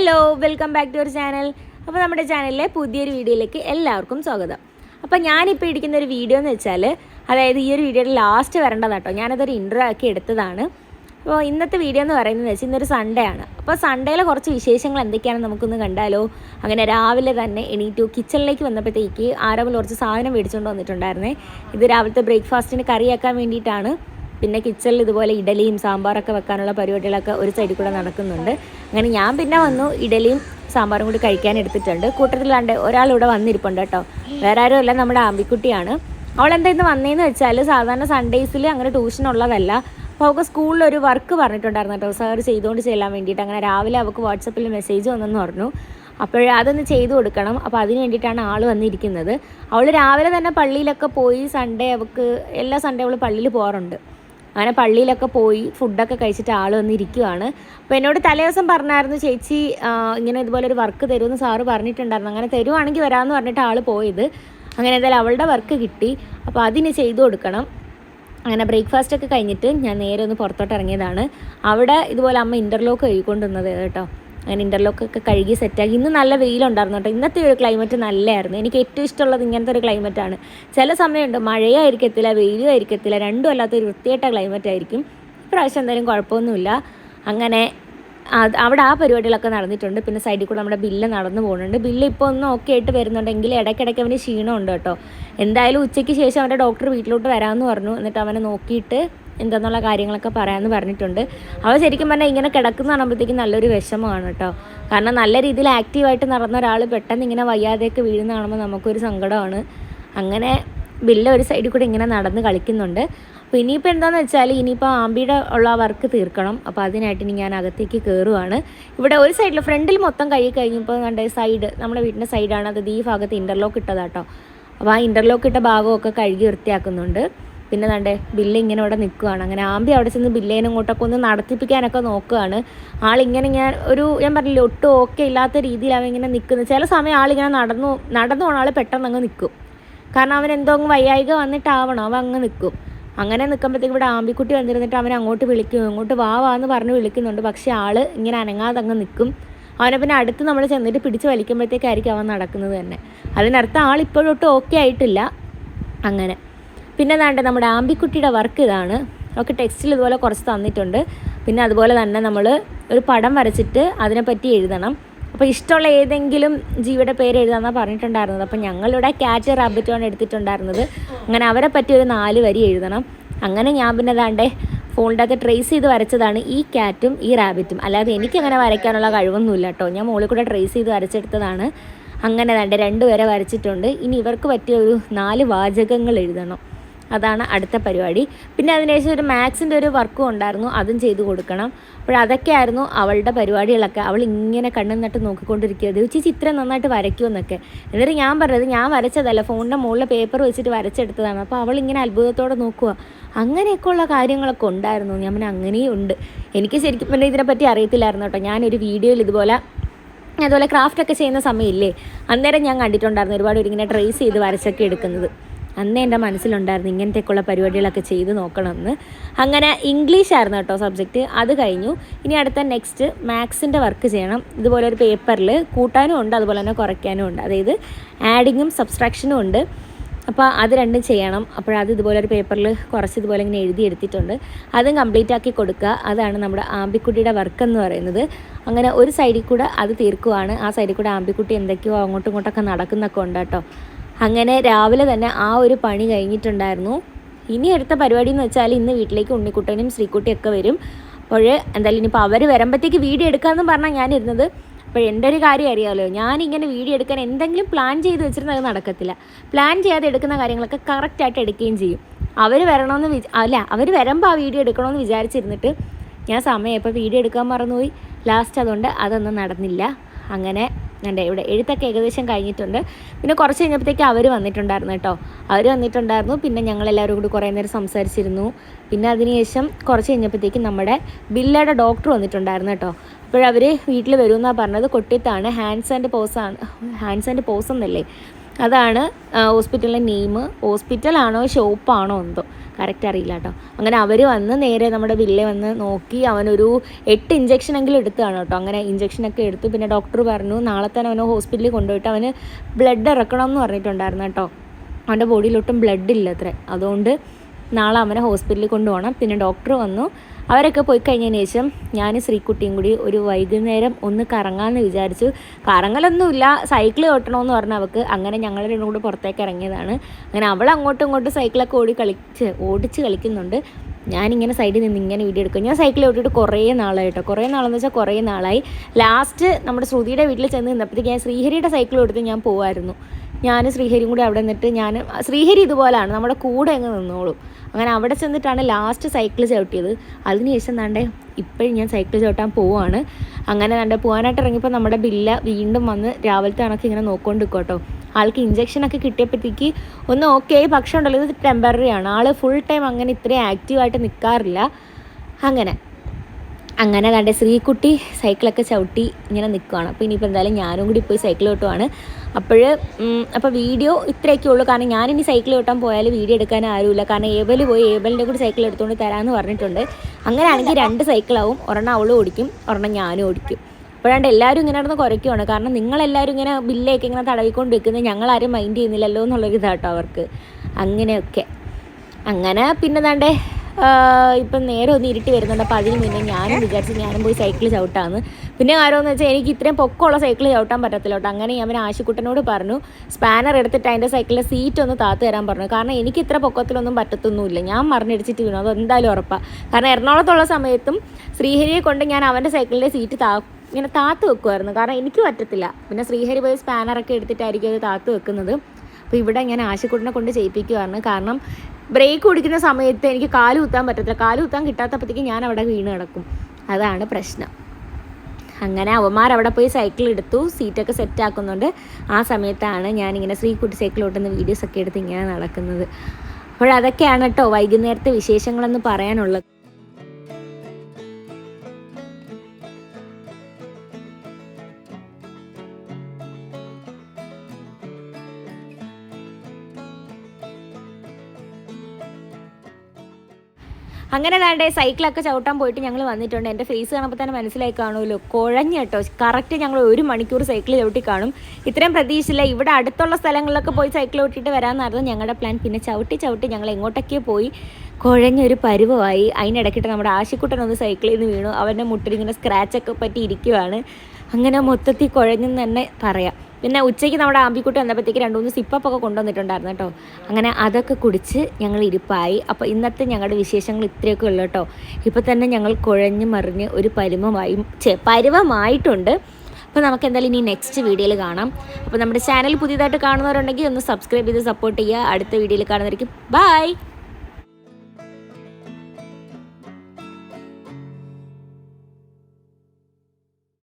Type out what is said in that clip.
Hello welcome back to our channel അപ്പോൾ നമ്മുടെ ചാനലിലെ പുതിയൊരു വീഡിയോയിലേക്ക് എല്ലാവർക്കും സ്വാഗതം. അപ്പോൾ ഞാനിപ്പോൾ ഇരിക്കുന്ന ഒരു വീഡിയോ എന്ന് വെച്ചാൽ അതായത് ഈ ഒരു വീഡിയോയുടെ ലാസ്റ്റ് വരേണ്ടതാണ് കേട്ടോ. ഞാനതൊരു ഇന്റർവ്യൂ ആക്കി എടുത്തതാണ്. അപ്പോൾ ഇന്നത്തെ വീഡിയോ എന്ന് പറയുന്നത് വെച്ചാൽ ഇന്നൊരു സൺഡേ ആണ്. അപ്പോൾ സൺഡേയിലെ കുറച്ച് വിശേഷങ്ങൾ എന്തൊക്കെയാണെന്ന് നമുക്കൊന്ന് കണ്ടാലോ? അങ്ങനെ രാവിലെ തന്നെ എണീറ്റു കിച്ചണിലേക്ക് വന്നപ്പോഴത്തേക്ക് ആരവൽ കുറച്ച് സാധനം മേടിച്ചുകൊണ്ട് വന്നിട്ടുണ്ടായിരുന്നേ. ഇത് രാവിലത്തെ ബ്രേക്ക്ഫാസ്റ്റിന് കറിയാക്കാൻ വേണ്ടിയിട്ടാണ്. പിന്നെ കിച്ചണിൽ ഇതുപോലെ ഇഡലിയും സാമ്പാറൊക്കെ വെക്കാനുള്ള പരിപാടികളൊക്കെ ഒരു സൈഡിൽ കൂടെ നടക്കുന്നുണ്ട്. അങ്ങനെ ഞാൻ പിന്നെ വന്നു ഇഡലിയും സാമ്പാറും കൂടി കഴിക്കാൻ എടുത്തിട്ടുണ്ട്. കൂട്ടത്തിലാണ്ട് ഒരാൾ ഇവിടെ വന്നിരിപ്പുണ്ട് കേട്ടോ. വേറെ ആരും അല്ല നമ്മുടെ ആമ്പിക്കുട്ടിയാണ്. അവൾ എന്താ ഇന്ന് വന്നതെന്ന് വെച്ചാൽ സാധാരണ സൺഡേസിൽ അങ്ങനെ ട്യൂഷൻ ഉള്ളതല്ല. അപ്പോൾ അവൾക്ക് സ്കൂളിൽ ഒരു വർക്ക് പറഞ്ഞിട്ടുണ്ടായിരുന്നു കേട്ടോ. സാർ ചെയ്തുകൊണ്ട് ചെല്ലാൻ വേണ്ടിയിട്ട്. അങ്ങനെ രാവിലെ അവൾക്ക് വാട്സപ്പിൽ മെസ്സേജ് വന്നെന്ന് പറഞ്ഞു. അപ്പോൾ അതൊന്ന് ചെയ്തു കൊടുക്കണം. അപ്പോൾ അതിന് വേണ്ടിയിട്ടാണ് ആൾ വന്നിരിക്കുന്നത്. അവൾ രാവിലെ തന്നെ പള്ളിയിലൊക്കെ പോയി സൺഡേ അവൾക്ക് എല്ലാ സൺഡേ അവൾ പള്ളിയിൽ പോകാറുണ്ട് അങ്ങനെ പള്ളിയിലൊക്കെ പോയി ഫുഡൊക്കെ കഴിച്ചിട്ട് ആൾ വന്നിരിക്കുകയാണ് അപ്പോൾ എന്നോട് തലേദിവസം പറഞ്ഞായിരുന്നു ചേച്ചി ഇങ്ങനെ ഇതുപോലെ ഒരു വർക്ക് തരുമെന്ന് സാറ് പറഞ്ഞിട്ടുണ്ടായിരുന്നു. അങ്ങനെ തരുവാണെങ്കിൽ വരാമെന്ന് പറഞ്ഞിട്ട് ആൾ പോയത്. അങ്ങനെ എന്തായാലും അവളുടെ വർക്ക് കിട്ടി. അപ്പോൾ അതിന് ചെയ്തു കൊടുക്കണം. അങ്ങനെ ബ്രേക്ക്ഫാസ്റ്റ് ഒക്കെ കഴിഞ്ഞിട്ട് ഞാൻ നേരെ ഒന്ന് പുറത്തോട്ട് ഇറങ്ങിയതാണ്. അവിടെ ഇതുപോലെ അമ്മ ഇന്റർലോക്ക് കഴുകിക്കൊണ്ടിരുന്നത് കേട്ടോ. അങ്ങനെ ഇന്റർലോക്ക് ഒക്കെ കഴുകി സെറ്റാക്കി ഇന്ന് നല്ല വെയിലുണ്ടായിരുന്നു കേട്ടോ. ഇന്നത്തെ ഒരു ക്ലൈമറ്റ് നല്ലതായിരുന്നു എനിക്ക് ഏറ്റവും ഇഷ്ടമുള്ളത് ഇങ്ങനത്തെ ഒരു ക്ലൈമറ്റാണ് ചില സമയമുണ്ട് മഴയായിരിക്കത്തില്ല വെയിലും ആയിരിക്കത്തില്ല രണ്ടും അല്ലാത്ത ഒരു വൃത്തിയായിട്ട ക്ലൈമറ്റ് ആയിരിക്കും. ഇപ്രാവശ്യം എന്തായാലും കുഴപ്പമൊന്നുമില്ല. അങ്ങനെ അവിടെ ആ പരിപാടികളൊക്കെ നടന്നിട്ടുണ്ട്. പിന്നെ സൈഡിൽ കൂടെ നമ്മുടെ ബില്ല് നടന്നു പോകുന്നുണ്ട്. ബില്ല് ഇപ്പോൾ ഒന്ന് ഓക്കെ ആയിട്ട് വരുന്നുണ്ടെങ്കിൽ ഇടയ്ക്കിടയ്ക്ക് അവന് ക്ഷീണമുണ്ട് കേട്ടോ. എന്തായാലും ഉച്ചയ്ക്ക് ശേഷം അവന്റെ ഡോക്ടർ വീട്ടിലോട്ട് വരാമെന്ന് പറഞ്ഞു. എന്നിട്ട് അവനെ നോക്കിയിട്ട് എന്താന്നുള്ള കാര്യങ്ങളൊക്കെ പറയാമെന്ന് പറഞ്ഞിട്ടുണ്ട്. അവൾ ശരിക്കും പറഞ്ഞാൽ ഇങ്ങനെ കിടക്കുന്ന കാണുമ്പോഴത്തേക്കും നല്ലൊരു വിഷമമാണ് കേട്ടോ. കാരണം നല്ല രീതിയിൽ ആക്റ്റീവായിട്ട് നടന്ന ഒരാൾ പെട്ടെന്ന് ഇങ്ങനെ വയ്യാതെയൊക്കെ വീഴുന്ന കാണുമ്പോൾ നമുക്കൊരു സങ്കടമാണ്. അങ്ങനെ ബില്ല ഒരു സൈഡിൽ കൂടെ ഇങ്ങനെ നടന്ന് കളിക്കുന്നുണ്ട്. അപ്പോൾ ഇനിയിപ്പോൾ എന്താണെന്ന് വെച്ചാൽ ഇനിയിപ്പോൾ ആമ്പിയുടെ ഉള്ള വർക്ക് തീർക്കണം. അപ്പോൾ അതിനായിട്ട് ഇനി ഞാൻ അകത്തേക്ക് കയറുവാണ് ഇവിടെ ഒരു സൈഡിൽ ഫ്രണ്ടിൽ മൊത്തം കഴുകി കഴിഞ്ഞപ്പോൾ കണ്ട സൈഡ് നമ്മുടെ വീടിന്റെ സൈഡാണ് അത് ഈ ഭാഗത്ത് ഇന്റർലോക്ക് ഇട്ടതാട്ടോ അപ്പോൾ ആ ഇന്റർലോക്ക് ഇട്ട ഭാഗമൊക്കെ കഴുകി വൃത്തിയാക്കുന്നുണ്ട്. പിന്നെ നടേ ബില്ല് ഇങ്ങനെ ഇവിടെ നിൽക്കുകയാണ് അങ്ങനെ ആമ്പി അവിടെ ചെന്ന് ബില്ലേനെ ഇങ്ങോട്ടൊക്കെ ഒന്ന് നടത്തിപ്പിക്കാനൊക്കെ നോക്കുകയാണ് ആളിങ്ങനെ ഞാൻ ഒരു ഞാൻ പറഞ്ഞില്ലേ ഒട്ടും ഓക്കെ ഇല്ലാത്ത രീതിയിൽ അവൻ ഇങ്ങനെ നിൽക്കുന്നത് ചില സമയം ആളിങ്ങനെ നടന്നു നടന്നു പോണ ആൾ പെട്ടെന്ന് അങ്ങ് നിൽക്കും. കാരണം അവൻ എന്തോ അങ്ങ് വയ്യായിക വന്നിട്ടാവണം അവൻ അങ്ങ് നിൽക്കും. അങ്ങനെ നിൽക്കുമ്പോഴത്തേക്ക് ഇവിടെ ആമ്പിക്കുട്ടി വന്നിരുന്നിട്ട് അവനെ അങ്ങോട്ട് വിളിക്കും ഇങ്ങോട്ട് വാ വാ എന്ന് പറഞ്ഞ് വിളിക്കുന്നുണ്ട്. പക്ഷേ ആൾ ഇങ്ങനെ അനങ്ങാതെ അങ്ങ് നിൽക്കും. അവനെ പിന്നെ അടുത്ത് നമ്മൾ ചെന്നിട്ട് പിടിച്ച് വലിക്കുമ്പോഴത്തേക്കായിരിക്കും അവൻ നടക്കുന്നത് തന്നെ. അതിനർത്ഥം ആൾ ഇപ്പോഴൊട്ടും ഓക്കെ ആയിട്ടില്ല. അങ്ങനെ. പിന്നെ ദാണ്ട് നമ്മുടെ ആമ്പിക്കുട്ടിയുടെ വർക്ക് ഇതാണ്. ഒക്കെ ടെക്സ്റ്റിൽ ഇതുപോലെ കുറച്ച് തന്നിട്ടുണ്ട്. പിന്നെ അതുപോലെ തന്നെ നമ്മൾ ഒരു പടം വരച്ചിട്ട് അതിനെപ്പറ്റി എഴുതണം. അപ്പോൾ ഇഷ്ടമുള്ള ഏതെങ്കിലും ജീവിയുടെ പേര് എഴുതാമെന്നാണ് പറഞ്ഞിട്ടുണ്ടായിരുന്നത്. അപ്പോൾ ഞങ്ങളിവിടെ ക്യാച്ച് റാബിറ്റാണ് എടുത്തിട്ടുണ്ടായിരുന്നത്. അങ്ങനെ അവരെ പറ്റി ഒരു നാല് വരി എഴുതണം. അങ്ങനെ ഞാൻ പിന്നെ ദാണ്ടെ ഫോണിന്റെ അകത്ത് ട്രേസ് ചെയ്ത് വരച്ചതാണ് ഈ ക്യാറ്റും ഈ റാബിറ്റും അല്ലാതെ എനിക്കങ്ങനെ വരയ്ക്കാനുള്ള കഴിവൊന്നുമില്ല കേട്ടോ ഞാൻ മുകളിൽ കൂടെ ട്രേസ് ചെയ്ത് വരച്ചെടുത്തതാണ്. അങ്ങനെ രണ്ട് രണ്ടുപേരെ വരച്ചിട്ടുണ്ട്. ഇനി ഇവർക്ക് പറ്റിയ ഒരു നാല് വാചകങ്ങൾ എഴുതണം. അതാണ് അടുത്ത പരിപാടി. പിന്നെ അതിനുശേഷം ഒരു മാത്സിന്റെ ഒരു വർക്കും ഉണ്ടായിരുന്നു അതും ചെയ്തു കൊടുക്കണം. അപ്പോൾ അതൊക്കെയായിരുന്നു അവളുടെ പരിപാടികളൊക്കെ. അവൾ ഇങ്ങനെ കണ്ണും നട്ട് നോക്കിക്കൊണ്ടിരിക്കുക ചേച്ചി ചിത്രം നന്നായിട്ട് വരയ്ക്കുമെന്നൊക്കെ എന്നിട്ട് ഞാൻ പറഞ്ഞത് ഞാൻ വരച്ചതല്ല ഫോണിന്റെ മുകളിൽ പേപ്പർ വെച്ചിട്ട് വരച്ചെടുത്തതാണ്. അപ്പോൾ അവൾ ഇങ്ങനെ അത്ഭുതത്തോടെ നോക്കുക അങ്ങനെയൊക്കെയുള്ള കാര്യങ്ങളൊക്കെ ഉണ്ടായിരുന്നു. ഞാൻ പിന്നെ അങ്ങനെയും ഉണ്ട്. എനിക്ക് ശരിക്കും പിന്നെ ഇതിനെപ്പറ്റി അറിയത്തില്ലായിരുന്നു കേട്ടോ. ഞാനൊരു വീഡിയോയിൽ ഇതുപോലെ അതുപോലെ ക്രാഫ്റ്റ് ഒക്കെ ചെയ്യുന്ന സമയമില്ലേ അന്നേരം ഞാൻ കണ്ടിട്ടുണ്ടായിരുന്നു ഒരുപാട് ഇങ്ങനെ ട്രേസ് ചെയ്ത് വരച്ചൊക്കെ എടുക്കുന്നത്. അന്നേ എന്റെ മനസ്സിലുണ്ടായിരുന്നു ഇങ്ങനത്തേക്കുള്ള പരിപാടികളൊക്കെ ചെയ്ത് നോക്കണമെന്ന്. അങ്ങനെ ഇംഗ്ലീഷ് ആയിരുന്നു കേട്ടോ സബ്ജക്റ്റ് അത് കഴിഞ്ഞു. ഇനി അടുത്ത നെക്സ്റ്റ് മാത്സിന്റെ വർക്ക് ചെയ്യണം. ഇതുപോലെ ഒരു പേപ്പറിൽ കൂട്ടാനും ഉണ്ട് അതുപോലെ തന്നെ കുറയ്ക്കാനും ഉണ്ട്. അതായത് ആഡിങ്ങും സബ്സ്ട്രാക്ഷനും ഉണ്ട്. അപ്പോൾ അത് രണ്ടും ചെയ്യണം. അപ്പോഴത് ഇതുപോലെ ഒരു പേപ്പറിൽ കുറച്ച് ഇതുപോലെ ഇങ്ങനെ എഴുതി എടുത്തിട്ടുണ്ട്. അതും കംപ്ലീറ്റ് ആക്കി കൊടുക്കുക. അതാണ് നമ്മുടെ ആമ്പിക്കുട്ടിയുടെ വർക്ക് എന്ന് പറയുന്നത്. അങ്ങനെ ഒരു സൈഡിൽ കൂടെ അത് തീർക്കുവാണ്. ആ സൈഡിൽ കൂടെ ആമ്പിക്കുട്ടി എന്തൊക്കെയോ അങ്ങോട്ടും ഇങ്ങോട്ടൊക്കെ നടക്കുന്നൊക്കെ ഉണ്ട് കേട്ടോ. അങ്ങനെ രാവിലെ തന്നെ ആ ഒരു പണി കഴിഞ്ഞിട്ടുണ്ടായിരുന്നു. ഇനി അടുത്ത പരിപാടി എന്ന് വെച്ചാൽ ഇന്ന് വീട്ടിലേക്ക് ഉണ്ണിക്കുട്ടനും ശ്രീക്കുട്ടിയും ഒക്കെ വരും. അപ്പോൾ എന്തായാലും ഇനിയിപ്പോൾ അവർ വരുമ്പോഴത്തേക്ക് വീഡിയോ എടുക്കാമെന്ന് പറഞ്ഞാൽ ഞാനിരുന്നത് അപ്പോൾ എന്റെ ഒരു കാര്യം അറിയാമല്ലോ ഞാനിങ്ങനെ വീഡിയോ എടുക്കാൻ എന്തെങ്കിലും പ്ലാൻ ചെയ്ത് വെച്ചിരുന്നത് അത് നടക്കത്തില്ല. പ്ലാൻ ചെയ്യാതെ എടുക്കുന്ന കാര്യങ്ങളൊക്കെ കറക്റ്റായിട്ട് എടുക്കുകയും ചെയ്യും. അവർ വരണമെന്ന് വിച അല്ല അവർ വരുമ്പോൾ ആ വീഡിയോ എടുക്കണമെന്ന് വിചാരിച്ചിരുന്നിട്ട് ഞാൻ സമയം ഇപ്പോൾ വീഡിയോ എടുക്കാൻ മറന്നുപോയി. ലാസ്റ്റ് അതുകൊണ്ട് അതൊന്നും നടന്നില്ല. അങ്ങനെ എന്റെ ഇവിടെ എഴുത്തൊക്കെ ഏകദേശം കഴിഞ്ഞിട്ടുണ്ട്. പിന്നെ കുറച്ച് കഴിഞ്ഞപ്പോഴത്തേക്ക് അവർ വന്നിട്ടുണ്ടായിരുന്നു കേട്ടോ. അവർ വന്നിട്ടുണ്ടായിരുന്നു. പിന്നെ ഞങ്ങളെല്ലാവരും കൂടി കുറേ നേരം സംസാരിച്ചിരുന്നു. പിന്നെ അതിനുശേഷം കുറച്ച് കഴിഞ്ഞപ്പോഴത്തേക്കും നമ്മുടെ ബില്ലയുടെ ഡോക്ടർ വന്നിട്ടുണ്ടായിരുന്നു കേട്ടോ. അപ്പോഴവർ വീട്ടിൽ വരുമെന്നാണ് പറഞ്ഞത്. കൊട്ടിയത്താണ്. ഹാൻഡ്സ് ആൻഡ് പോസാണ് ഹാൻഡ്സ് ആൻഡ് പോസ് എന്നല്ലേ? അതാണ് ഹോസ്പിറ്റലിന്റെ നെയിം. ഹോസ്പിറ്റലാണോ ഷോപ്പാണോ എന്തോ. കറക്റ്റ് അറിയില്ല കേട്ടോ. അങ്ങനെ അവർ വന്ന് നേരെ നമ്മുടെ വില്ലെ വന്ന് നോക്കി അവനൊരു എട്ട് ഇഞ്ചക്ഷനെങ്കിലും എടുത്തതാണ് കേട്ടോ. അങ്ങനെ ഇഞ്ചക്ഷനൊക്കെ എടുത്തു. പിന്നെ ഡോക്ടർ പറഞ്ഞു നാളെ തന്നെ അവനെ ഹോസ്പിറ്റലിൽ കൊണ്ടുപോയിട്ട് അവന് ബ്ലഡ് ഇറക്കണം എന്ന് പറഞ്ഞിട്ടുണ്ടായിരുന്നു കേട്ടോ. അവന്റെ ബോഡിയിലൊട്ടും ബ്ലഡ് ഇല്ല അത്രേ. അതുകൊണ്ട് നാളെ അവനെ ഹോസ്പിറ്റലിൽ കൊണ്ടുപോകണം. പിന്നെ ഡോക്ടർ വന്നു. അവരൊക്കെ പോയി കഴിഞ്ഞതിന് ശേഷം ഞാൻ ശ്രീകുട്ടിയും കൂടി ഒരു വൈകുന്നേരം ഒന്ന് കറങ്ങാമെന്ന് വിചാരിച്ചു. കറങ്ങലൊന്നുമില്ല സൈക്കിൾ ഓട്ടണമെന്ന് പറഞ്ഞ അവൾക്ക് അങ്ങനെ ഞങ്ങൾ രണ്ടും കൂടി പുറത്തേക്ക് ഇറങ്ങിയതാണ്. അങ്ങനെ അവൾ അങ്ങോട്ടും ഇങ്ങോട്ടും സൈക്കിളൊക്കെ ഓടി കളിച്ച് ഓടിച്ച് കളിക്കുന്നുണ്ട്. ഞാനിങ്ങനെ സൈഡിൽ നിന്ന് ഇങ്ങനെ വീഡിയോ എടുക്കും. ഞാൻ സൈക്കിൾ ഓട്ടിയിട്ട് കുറേ നാളായിട്ടോ. കുറേ നാളെന്ന് വെച്ചാൽ കുറേ നാളായി. ലാസ്റ്റ് നമ്മുടെ ശ്രുതിയുടെ വീട്ടിൽ ചെന്ന് നിന്നപ്പോഴത്തേക്ക് ഞാൻ ശ്രീഹരിയുടെ സൈക്കിൾ എടുത്ത് ഞാൻ പോവായിരുന്നു. ഞാൻ ശ്രീഹരിയും കൂടി അവിടെ നിന്നിട്ട് ഞാൻ ശ്രീഹരി ഇതുപോലാണ്. നമ്മുടെ കൂടെ അങ്ങ് നിന്നോളും. അങ്ങനെ അവിടെ ചെന്നിട്ടാണ് ലാസ്റ്റ് സൈക്കിൾ ചവിട്ടിയത്. അതിനുശേഷം താണ്ടേ ഇപ്പോഴും ഞാൻ സൈക്കിൾ ചവിട്ടാൻ പോവുകയാണ് അങ്ങനെ താണ്ടെ പോകാനായിട്ട് ഇറങ്ങിയപ്പോൾ നമ്മുടെ ബില്ല വീണ്ടും വന്ന് രാവിലത്തെ കണക്ക് ഇങ്ങനെ നോക്കൊണ്ട് കേട്ടോ ആൾക്ക് ഇഞ്ചക്ഷനൊക്കെ കിട്ടിയപ്പോഴത്തേക്ക് ഒന്ന് ഓക്കെ പക്ഷേ ഉണ്ടല്ലോ ഇത് ടെമ്പററി ആണ്. ആൾ ഫുൾ ടൈം അങ്ങനെ ഇത്രയും ആക്റ്റീവായിട്ട് നിൽക്കാറില്ല അങ്ങനെ. അങ്ങനെ കണ്ടേ ശ്രീകുട്ടി സൈക്കിളൊക്കെ ചവിട്ടി ഇങ്ങനെ നിൽക്കുകയാണ് അപ്പോൾ ഇനിയിപ്പോൾ എന്തായാലും ഞാനും കൂടി പോയി സൈക്കിൾ ഓട്ടുവാണ് അപ്പോൾ അപ്പോൾ വീഡിയോ ഇത്രയൊക്കെ ഉള്ളൂ. കാരണം ഞാനിനി സൈക്കിൾ കിട്ടാൻ പോയാൽ വീഡിയോ എടുക്കാൻ ആരുമില്ല. കാരണം ഏബൽ പോയി ഏബലിന്റെ കൂടി സൈക്കിൾ എടുത്തുകൊണ്ട് തരാമെന്ന് പറഞ്ഞിട്ടുണ്ട്. അങ്ങനെയാണെങ്കിൽ രണ്ട് സൈക്കിളാവും ഒരെണ്ണം അവളും ഓടിക്കും ഒരെണ്ണം ഞാനും ഓടിക്കും. അപ്പോഴാണ്ട് എല്ലാവരും ഇങ്ങനെ നടന്ന് കുറയ്ക്കുവാണ് കാരണം നിങ്ങളെല്ലാവരും ഇങ്ങനെ ബില്ലൊക്കെ ഇങ്ങനെ തടവിക്കൊണ്ട് നിൽക്കുന്നത് ഞങ്ങളാരും മൈൻഡ് ചെയ്യുന്നില്ലല്ലോ എന്നുള്ളൊരു ഇതാട്ടോ അവർക്ക്. അങ്ങനെയൊക്കെ. അങ്ങനെ പിന്നെ ദാണ്ടേ ഇപ്പം നേരെ ഒന്ന് ഇരുട്ടി വരുന്നുണ്ട്. അപ്പോൾ അതിന് മുന്നേ ഞാനും വിചാരിച്ച് ഞാനും പോയി സൈക്കിൾ ചവിട്ടാന്ന്. പിന്നെ കാര്യമെന്ന് വെച്ചാൽ എനിക്ക് ഇത്രയും പൊക്കമുള്ള സൈക്കിൾ ചവിട്ടാൻ പറ്റത്തില്ല കേട്ടോ. അങ്ങനെ ഞാൻ ആശുക്കുട്ടനോട് പറഞ്ഞു സ്പാനർ എടുത്തിട്ട് അതിന്റെ സൈക്കിളിലെ സീറ്റ് ഒന്ന് താത്ത് തരാൻ പറഞ്ഞു. കാരണം എനിക്ക് ഇത്ര പൊക്കത്തിലൊന്നും പറ്റത്തൊന്നുമില്ല. ഞാൻ മറിഞ്ഞടിച്ചിട്ട് വീണു. അത് എന്തായാലും ഉറപ്പാണ് കാരണം എറണാകുളത്തുള്ള സമയത്തും ശ്രീഹരിയെ കൊണ്ട് ഞാൻ അവന്റെ സൈക്കിളിന്റെ സീറ്റ് താ ഇങ്ങനെ താത്ത് വെക്കുമായിരുന്നു കാരണം എനിക്ക് പറ്റത്തില്ല. പിന്നെ ശ്രീഹരി പോയി സ്പാനറൊക്കെ എടുത്തിട്ടായിരിക്കും അത് താത്ത് വെക്കുന്നത്. അപ്പോൾ ഇവിടെ ഞാൻ ആശുക്കുട്ടിനെ കൊണ്ട് ചെയ്യിപ്പിക്കുമായിരുന്നു കാരണം ബ്രേക്ക് ഓടിക്കുന്ന സമയത്ത് എനിക്ക് കാൽ കുത്താൻ പറ്റത്തില്ല. കാൽ കുത്താൻ കിട്ടാത്തപ്പോഴത്തേക്ക് ഞാൻ അവിടെ വീണ് കിടക്കും. അതാണ് പ്രശ്നം. അങ്ങനെ അവന്മാർ അവിടെ പോയി സൈക്കിൾ എടുത്തു. സീറ്റൊക്കെ സെറ്റ് ആക്കുന്നുണ്ട്. ആ സമയത്താണ് ഞാനിങ്ങനെ ശ്രീകുട്ടി സൈക്കിൾ ഓട്ടുന്ന വീഡിയോസൊക്കെ എടുത്ത് ഇങ്ങനെ നടക്കുന്നത്. അപ്പോഴതൊക്കെയാണ് കേട്ടോ വൈകുന്നേരത്തെ വിശേഷങ്ങളെന്ന് പറയാനുള്ളത്. അങ്ങനെ വേണ്ടേ സൈക്കിളൊക്കെ ചവിട്ടാൻ പോയിട്ട് ഞങ്ങൾ വന്നിട്ടുണ്ട്. എന്റെ ഫേസ് കാണുമ്പോൾ തന്നെ മനസ്സിലായി കാണുമല്ലോ. കുഴഞ്ഞ കേട്ടോ. കറക്റ്റ് ഞങ്ങൾ ഒരു മണിക്കൂർ സൈക്കിൾ ചവിട്ടി കാണും. ഇത്രയും പ്രതീക്ഷയില്ല. ഇവിടെ അടുത്തുള്ള സ്ഥലങ്ങളിലൊക്കെ പോയി സൈക്കിൾ ഓട്ടിയിട്ട് വരാമെന്നായിരുന്നു ഞങ്ങളുടെ പ്ലാൻ പിന്നെ ചവിട്ടി ചവിട്ടി ഞങ്ങൾ എങ്ങോട്ടൊക്കെ പോയി കുഴഞ്ഞൊരു പരുവമായി. അതിനിടയ്ക്കിട്ട് നമ്മുടെ ആശിക്കുട്ടൻ ഒന്ന് സൈക്കിളിൽ നിന്ന് വീണു. അവന്റെ മുട്ടിലിങ്ങനെ സ്ക്രാച്ചൊക്കെ പറ്റി ഇരിക്കുവാണ്. അങ്ങനെ മൊത്തത്തിൽ കുഴഞ്ഞെന്ന് തന്നെ പറയാം. പിന്നെ ഉച്ചയ്ക്ക് നമ്മുടെ ആമ്പിക്കുട്ടി വന്നപ്പോഴത്തേക്ക് രണ്ട് മൂന്ന് സിപ്പപ്പൊക്കെ കൊണ്ടുവന്നിട്ടുണ്ടായിരുന്നു കേട്ടോ. അങ്ങനെ അതൊക്കെ കുടിച്ച് ഞങ്ങൾ ഇരിപ്പായി. അപ്പോൾ ഇന്നത്തെ ഞങ്ങളുടെ വിശേഷങ്ങൾ ഇത്രയൊക്കെ ഉള്ളു കേട്ടോ. ഇപ്പോൾ തന്നെ ഞങ്ങൾ കുഴഞ്ഞു മറിഞ്ഞ് ഒരു പരുവമായി ചേ പരുവമായിട്ടുണ്ട് അപ്പോൾ നമുക്ക് എന്തായാലും ഇനി നെക്സ്റ്റ് വീഡിയോയിൽ കാണാം. അപ്പോൾ നമ്മുടെ ചാനൽ പുതിയതായിട്ട് കാണുന്നവരുണ്ടെങ്കിൽ ഒന്ന് സബ്സ്ക്രൈബ് ചെയ്ത് സപ്പോർട്ട് ചെയ്യുക. അടുത്ത വീഡിയോയിൽ കാണുന്നവർക്ക് ബൈ